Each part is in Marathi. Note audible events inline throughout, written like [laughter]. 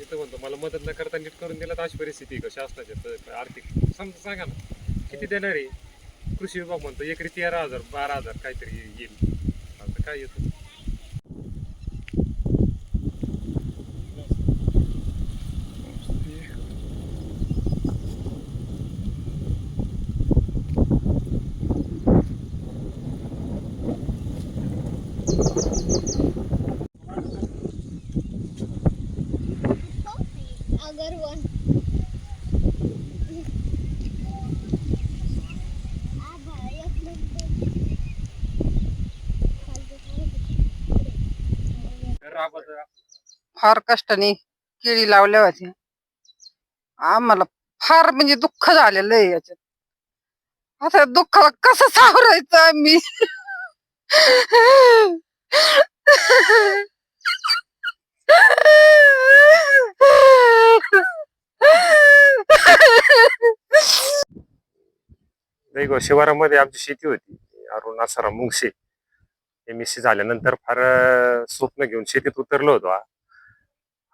इथं म्हणतो मला मदत न करता नीट करून दिला तर अशी परिस्थिती आहे का? शासनाची तर आर्थिक समजा सांगा ना किती देणार आहे? कृषी विभाग म्हणतो एकरी तेरा हजार बारा हजार काहीतरी येईल. आता काय येतं? Thank you. फार कष्टाने केळी लावल्या होत्या. आम्हाला फार म्हणजे दुःख झालेलं आहे याच्यात. आता दुःखाला कसं सावरायचं आम्ही? [laughs] नाही शिवारामध्ये आमची शेती होती. Arun Asaram Mungshe. M S C झाल्यानंतर फार स्वप्न घेऊन शेतीत उतरलो होतो.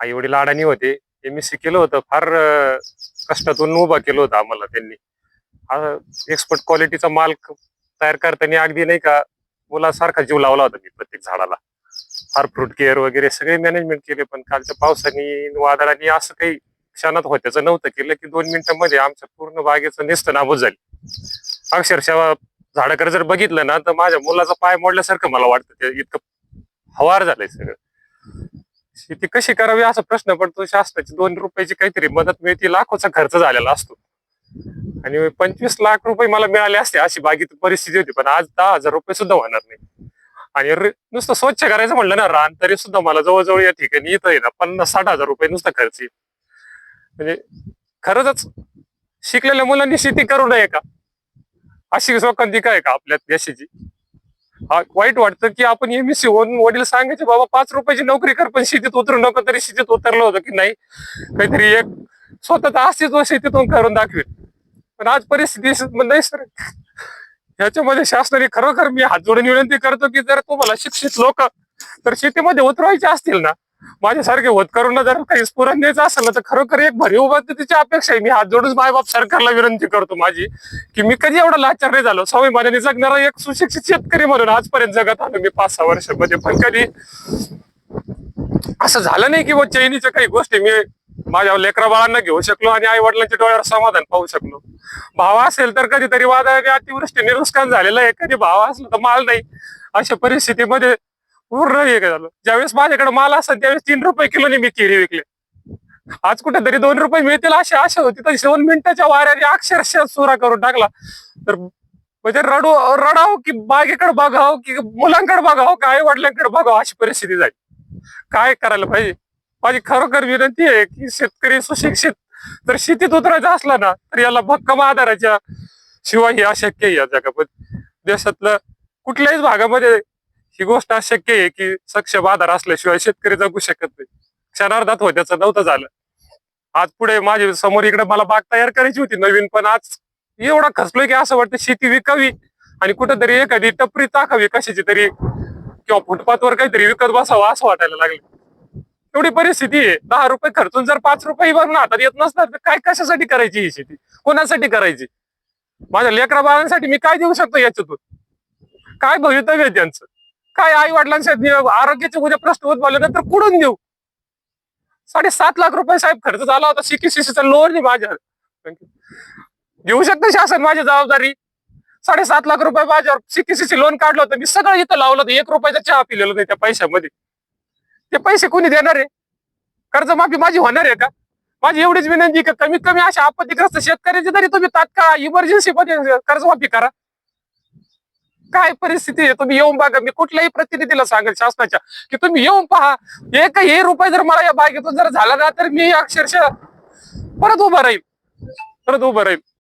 आई वडील अडाणी होते. एम एस सी केलं होतं. फार कष्टातून उभा केलं होतं आम्हाला त्यांनी. एक्सपर्ट क्वालिटीचा माल तयार करताना अगदी नाही का मुलासारखा जीव लावला होता मी प्रत्येक झाडाला. फार फ्रूट केअर वगैरे सगळे मॅनेजमेंट केले पण कालच्या पावसाने वादळाने असं काही क्षणात होत्याचं नव्हतं केलं की दोन मिनिटांमध्ये आमच्या पूर्ण बागेचं नेस्त नाबूद झाली. अक्षरशः झाडाकडे जर बघितलं ना तर माझ्या मुलाचा पाय मोडल्यासारखं मला वाटतं ते इतकं हवार झालंय सगळं. शेती कशी करावी असा प्रश्न पडतो. शासनाची दोन रुपयाची काहीतरी मदत मिळते लाखोचा खर्च झालेला असतो. आणि पंचवीस लाख रुपये मला मिळाले असते अशी बागेत परिस्थिती होती पण आज दहा हजार रुपये सुद्धा होणार नाही. आणि नुसतं स्वच्छ करायचं म्हणलं ना रान तरी सुद्धा मला जवळजवळ या ठिकाणी इथं आहे ना पन्नास साठ हजार रुपये नुसता खर्च येईल. म्हणजे खरंच शिकलेल्या मुलांनी शेती करू नये का? अशी शोकांतिका आहे का आपल्या देशाची? हा वाईट वाटतं की आपण एमएससी होऊन वडील सांगायचे बाबा पाच रुपयाची नोकरी कर पण शेतीत उतरू नको. तरी शेतीत उतरलं होतं की नाही? काहीतरी एक स्वतःचा अस्तित्व शेतीतून करून दाखवेल. पण आज परिस्थिती नाही सर. ह्याच्यामध्ये शासनाने खरोखर मी हात जोडून विनंती करतो की जर तुम्हाला शिक्षित लोक तर शेतीमध्ये उतरवायचे असतील ना माझ्यासारखे होतकरूंना जर काही स्फुरण द्यायचं असेल तर खरोखर एक भरीव पद्धतीची अपेक्षा आहे. मी हात जोडून मायबाप सरकारला विनंती करतो माझी की मी कधी एवढा लाचार नाही झालो. स्वाभिमानाने जगणारा एक सुशिक्षित शेतकरी म्हणून आजपर्यंत जगत आलो मी पाच सहा वर्षामध्ये. पण कधी असं झालं नाही की चैनीच्या काही गोष्टी मी माझ्या लेकरा बाळांना घेऊ शकलो आणि आई वडिलांच्या डोळ्यावर समाधान पाहू शकलो. भाव असेल तर कधीतरी वादळ अतिवृष्टीने नुकसान झालेलं आहे. कधी भाव असलं तर माल नाही. अशा परिस्थितीमध्ये पूर्ण हे झालं. ज्यावेळेस माझ्याकडे माल असेल त्यावेळेस तीन रुपये किलोने मी केळी विकले. आज कुठेतरी दोन रुपये मिळतील अशी आशा होती. तर दोन मिनिटाच्या वाऱ्याने अक्षरशः सुरा करून टाकला. तर म्हणजे रडू रडाव की बागेकडे बघाव की मुलांकडे बघाव काय वडिलांकडे बघाव अशी परिस्थिती झाली. काय करायला पाहिजे? माझी खरोखर विनंती आहे की शेतकरी सुशिक्षित तर शेतीत उतरायचं असला ना तर याला भक्कम आधाराच्या शिवाय हे अशक्य आहे या जगामध्ये. देशातलं कुठल्याही भागामध्ये ही गोष्ट अशक्य आहे की सक्षम आधार असल्याशिवाय शेतकरी जगू शकत नाही. क्षणार्धात होत्याचं नव्हतं झालं. आज पुढे माझे समोर इकडे मला बाग तयार करायची होती नवीन पण आज एवढा खचलोय की असं वाटतं शेती विकावी आणि कुठेतरी एखादी टपरी टाकावी कशाची तरी किंवा फुटपाथवर काहीतरी विकत बसावं असं वाटायला लागलं. एवढी परिस्थिती आहे. दहा रुपये खर्चून जर पाच रुपये भरून हातात येत नसणार तर काय कशासाठी करायची ही शेती? कोणासाठी करायची? माझ्या लेकरा बाळांसाठी मी काय देऊ शकतो याच्यातून? काय भवितव्य त्यांचं? काय आई वडिलांसाठी आरोग्याचे उद्या प्रश्न उद्भवल्यानंतर नंतर कुठून देऊ? साडेसात लाख रुपये साहेब खर्च झाला होता सीकीसीसीचा लोन माझ्या. देऊ शकतं शासन माझी जबाबदारी. साडेसात लाख रुपये माझ्यावर सीकीसीसी लोन काढलं होतं. मी सगळं इथं लावलं होतं. एक रुपयाचा चहा पिलेलो नाही त्या पैशामध्ये. ते पैसे कोणी देणार आहे? कर्जमाफी माझी होणार आहे का? माझी एवढीच विनंती का कमीत कमी अशा आपत्तीग्रस्त शेतकऱ्यांची तरी तुम्ही तात्काळ इमर्जन्सी मध्ये कर्जमाफी करा. काय परिस्थिती आहे? तुम्ही येऊन बघा. मी कुठल्याही प्रतिनिधीला सांगेल शासनाच्या की तुम्ही येऊन पहा. एक हे रुपये जर मला या बागेतून जर झाला ना तर मी अक्षरशः परत उभं राहील परत उभं राहील